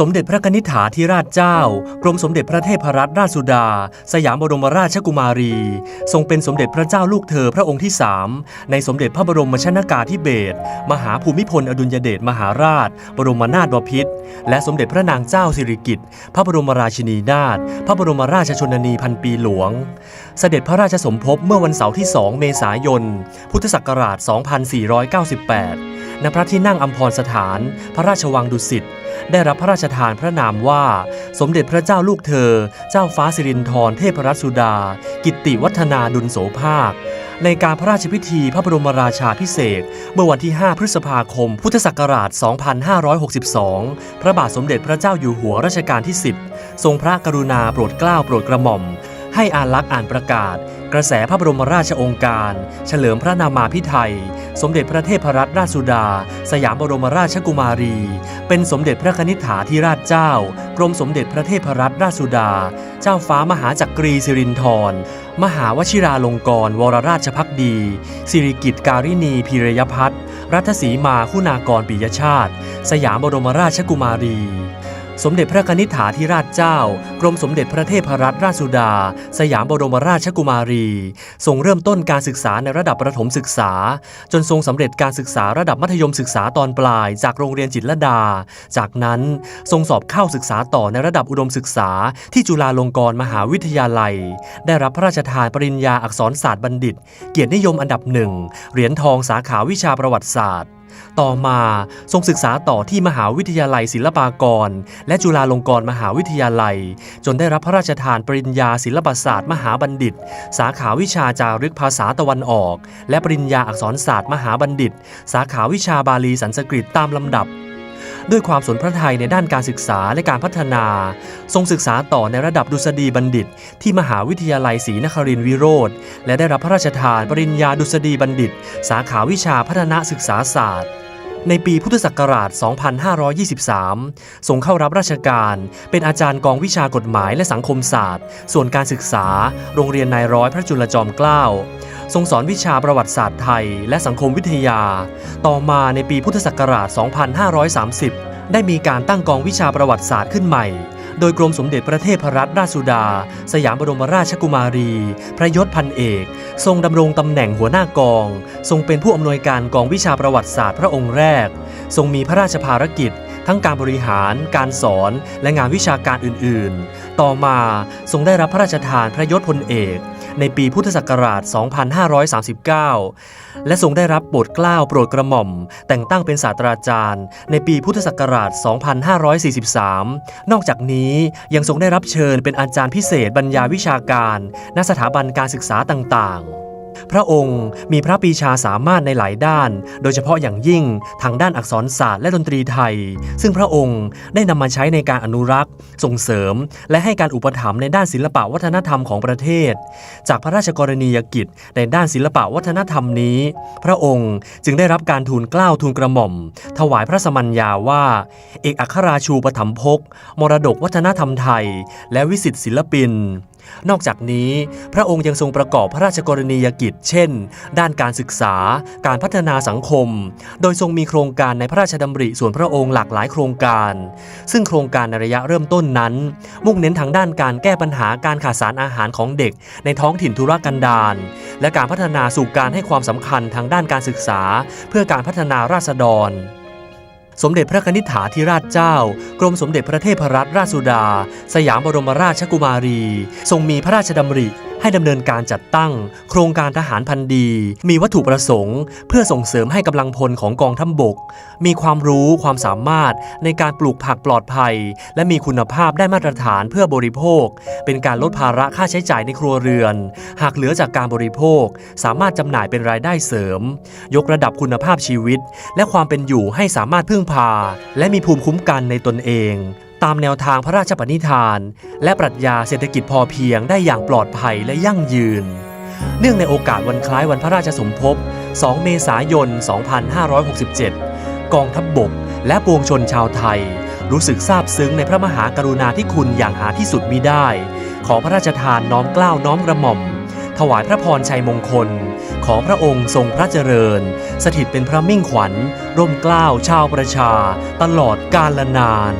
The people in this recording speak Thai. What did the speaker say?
สมเด็จพระนิษฐาธิราชเจ้า กรมสมเด็จพระเทพรัตนราชสุดา สยามบรมราชกุมารี ทรงเป็นสมเด็จพระเจ้าลูกเธอพระองค์ที่สามในสมเด็จพระบรมชนากาธิเบศรมหาภูมิพลอดุลยเดชมหาราช บรมนาถบพิตรและสมเด็จพระนางเจ้าสิริกิติ์พระบรมราชินีนาถพระบรมราชชนนีพันปีหลวง เสด็จพระราชสมภพเมื่อวันเสาร์ที่ 2 เมษายน พุทธศักราช 2498 ณพระที่นั่งอัมพรสถาน พระราชวังดุสิต ได้รับพระราชทานพระนามว่า สมเด็จพระเจ้าลูกเธอ เจ้าฟ้าสิรินธรเทพรัตนสุดา กิตติวัฒนาดุลโสภาค ในการพระราชพิธีพระบรมราชาพิเศษ เมื่อวันที่ 5 พฤษภาคม พุทธศักราช 2562 พระบาทสมเด็จพระเจ้าอยู่หัวรัชกาลที่ 10 ทรงพระกรุณาโปรดเกล้าโปรดกระหม่อม ให้อาลักษ์อ่านประกาศ กระแสพระบรมราชองค์การ เฉลิมพระนามาพิไทย สมเด็จพระเทพรัตนราชสุดา สยามบรมราชกุมารี เป็นสมเด็จพระนิษฐาธิราชเจ้า กรมสมเด็จพระเทพรัตนราชสุดา เจ้าฟ้ามหาจักรีสิรินธร มหาวชิราลงกรณ์วรราชพักดี สิริกิติการินีพีรยพัฒน์รัตสีมาคุณากรปิยชาติ สยามบรมราชกุมารี สมเด็จพระนิษฐาธิราชเจ้า กรมสมเด็จพระเทพรัตนราชสุดา สยามบรมราชกุมารีทรงเริ่มต้นการศึกษาในระดับประถมศึกษา จนทรงสำเร็จการศึกษาระดับมัธยมศึกษาตอนปลาย จากโรงเรียนจิตรลดา จากนั้นทรงสอบเข้าศึกษาต่อในระดับอุดมศึกษา ที่จุฬาลงกรณ์มหาวิทยาลัย ได้รับพระราชทานปริญญาอักษรศาสตร์บัณฑิต เกียรตินิยมอันดับหนึ่งเหรียญทองสาขาวิชาประวัติศาสตร์ ต่อมาทรงศึกษาต่อที่มหาวิทยาลัยศิลปากร และจุฬาลงกรณ์มหาวิทยาลัย จนได้รับพระราชทานปริญญาศิลปศาสตร์ มหาบัณฑิต สาขาวิชาจารึกภาษาตะวันออก และปริญญาอักษรศาสตร์ มหาบัณฑิต สาขาวิชาบาลีสันสกฤตตามลำดับ ด้วยความสนพระทัยในด้านการศึกษาและการพัฒนา ทรงศึกษาต่อในระดับดุษฎีบัณฑิต ที่มหาวิทยาลัยศรีนครินทรวิโรธและได้รับพระราชทานปริญญาดุษฎีบัณฑิต สาขาวิชาพัฒนาศึกษาศาสตร์ในปีพุทธศักราช 2523 ทรงเข้ารับราชการ เป็นอาจารย์กองวิชากฎหมายและสังคมศาสตร์ ส่วนการศึกษา โรงเรียนนายร้อยพระจุลจอมเกล้า ทรงสอนวิชาประวัติศาสตร์ไทย และสังคมวิทยา ต่อมาในปีพุทธศักราช 2530 ได้มีการตั้งกองวิชาประวัติศาสตร์ขึ้นใหม่ โดยกรมสมเด็จพระเทพรัตนราชสุดา สยามบรมราชกุมารี พระยศพันเอก ทรงดำรงตำแหน่งหัวหน้ากอง ทรงเป็นผู้อำนวยการกองวิชาประวัติศาสตร์พระองค์แรก ทรงมีพระราชภารกิจทั้งการบริหาร การสอน และงานวิชาการอื่น ๆ ต่อมาทรงได้รับพระราชทานพระยศพลเอก ในปีพุทธศักราช 2539 และทรงได้รับโปรดเกล้าโปรดกระหม่อม แต่งตั้งเป็นศาสตราจารย์ ในปีพุทธศักราช 2543 นอกจากนี้ยังทรงได้รับเชิญเป็นอาจารย์พิเศษบรรยายวิชาการ ณสถาบันการศึกษาต่างๆ พระองค์มีพระปีชาสามารถในหลายด้าน โดยเฉพาะอย่างยิ่งทางด้านอักษรศาสตร์และดนตรีไทย ซึ่งพระองค์ได้นำมาใช้ในการอนุรักษ์ ส่งเสริม และให้การอุปถัมภ์ในด้านศิลปวัฒนธรรมของประเทศ จากพระราชกรณียกิจในด้านศิลปวัฒนธรรมนี้ พระองค์จึงได้รับการทูลเกล้าทูลกระหม่อม ถวายพระสมัญญาว่า เอกอัครราชูปถัมภกมรดกวัฒนธรรมไทย และวิสิตศิลปิน นอกจากนี้ พระองค์ยังทรงประกอบพระราชกรณียกิจ เช่น ด้านการศึกษา การพัฒนาสังคม โดยทรงมีโครงการในพระราชดำริส่วนพระองค์หลากหลายโครงการ ซึ่งโครงการในระยะเริ่มต้นนั้น มุ่งเน้นทางด้านการแก้ปัญหาการขาดสารอาหารของเด็ก ในท้องถิ่นทุรกันดารและการพัฒนาสู่การให้ความสำคัญทางด้านการศึกษา เพื่อการพัฒนาราษฎร สมเด็จพระนิษฐาธิราชเจ้า กรมสมเด็จพระเทพรัตนราชสุดา สยามบรมราชกุมารี ทรงมีพระราชดำริ ให้ดำเนินการจัดตั้ง โครงการทหารพันดี มีวัตถุประสงค์ เพื่อส่งเสริมให้กำลังพลของกองทัพบบก มีความรู้ความสามารถในการปลูกผักปลอดภัย และมีคุณภาพได้มาตรฐานเพื่อบริโภค เป็นการลดภาระค่าใช้จ่ายในครัวเรือน หากเหลือจากการบริโภค สามารถจำหน่ายเป็นรายได้เสริม ยกระดับคุณภาพชีวิต และความเป็นอยู่ให้สามารถพึ่งพา และมีภูมิคุ้มกันในตนเอง ตามแนวทางพระราชปณิธาน และปรัชญาเศรษฐกิจพอเพียงได้อย่างปลอดภัยและยั่งยืน เนื่องในโอกาสวันคล้ายวันพระราชสมภพ 2 เมษายน 2567 กองทัพบบกและปวงชนชาวไทย รู้สึกซาบซึ้งในพระมหากรุณาธิคุณอย่างหาที่สุดมิได้ ขอพระราชทานน้อมเกล้าวน้อมกระหม่อม ถวายพระพรชัยมงคล ขอพระองค์ทรงพระเจริญ สถิตเป็นพระมิ่งขวัญ ร่มเกล้าวชาวประชา ตลอดกาลนาน